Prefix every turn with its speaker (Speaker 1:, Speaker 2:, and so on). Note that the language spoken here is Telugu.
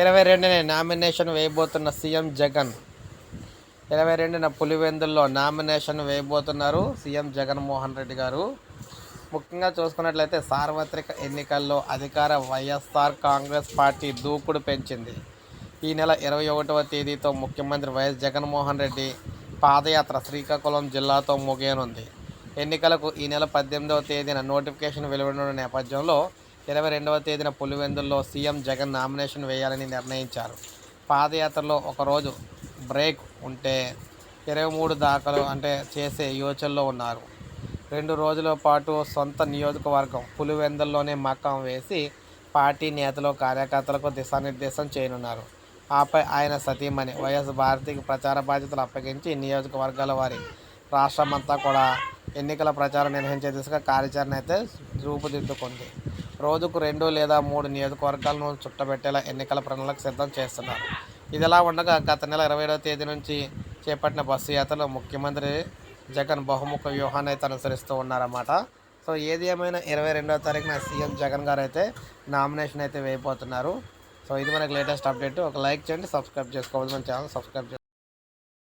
Speaker 1: ఇరవై రెండున నామినేషన్ వేయబోతున్న సీఎం జగన్. ఇరవై రెండున పులివెందుల్లో నామినేషన్ వేయబోతున్నారు సీఎం జగన్మోహన్ రెడ్డి గారు. ముఖ్యంగా చూసుకున్నట్లయితే సార్వత్రిక ఎన్నికల్లో అధికార వైఎస్ఆర్ కాంగ్రెస్ పార్టీ దూకుడు పెంచింది. ఈ నెల ఇరవై ఒకటవ తేదీతో ముఖ్యమంత్రి వైఎస్ జగన్మోహన్ రెడ్డి పాదయాత్ర శ్రీకాకుళం జిల్లాతో ముగియనుంది. ఎన్నికలకు ఈ నెల పద్దెనిమిదవ తేదీన నోటిఫికేషన్ వెలువడిన నేపథ్యంలో ఇరవై రెండవ తేదీన పులివెందుల్లో సీఎం జగన్ నామినేషన్ వేయాలని నిర్ణయించారు. పాదయాత్రలో ఒకరోజు బ్రేక్ ఉంటే ఇరవై మూడు దాఖలు అంటే చేసే యోచనలో ఉన్నారు. రెండు రోజుల పాటు సొంత నియోజకవర్గం పులివెందుల్లోనే మకం వేసి పార్టీ నేతలు కార్యకర్తలకు దిశానిర్దేశం చేయనున్నారు. ఆపై ఆయన సతీమణి వైఎస్ భారతికి ప్రచార బాధ్యతలు అప్పగించి నియోజకవర్గాల వారి రాష్ట్రమంతా కూడా ఎన్నికల ప్రచారం నిర్వహించే దిశగా కార్యాచరణ అయితే రూపుదిద్దుకుంది. రోజుకు రెండు లేదా మూడు నియోజకవర్గాలను చుట్టబెట్టేలా ఎన్నికల ప్రణాళిక సిద్ధం చేస్తున్నారు. ఇదిలా ఉండగా గత నెల ఇరవై ఏడవ తేదీ నుంచి చేపట్టిన బస్సు యాత్రలో ముఖ్యమంత్రి జగన్ బహుముఖ వ్యూహాన్ని అయితే అనుసరిస్తూ ఉన్నారన్నమాట. సో ఏది ఏమైనా ఇరవై రెండవ తారీఖున సీఎం జగన్ గారు అయితే నామినేషన్ అయితే వేయబోతున్నారు. సో ఇది మనకి లేటెస్ట్ అప్డేట్. ఒక లైక్ చేయండి సబ్స్క్రైబ్ చేసుకోవాలి మన ఛానల్ సబ్స్క్రైబ్ చేసుకోండి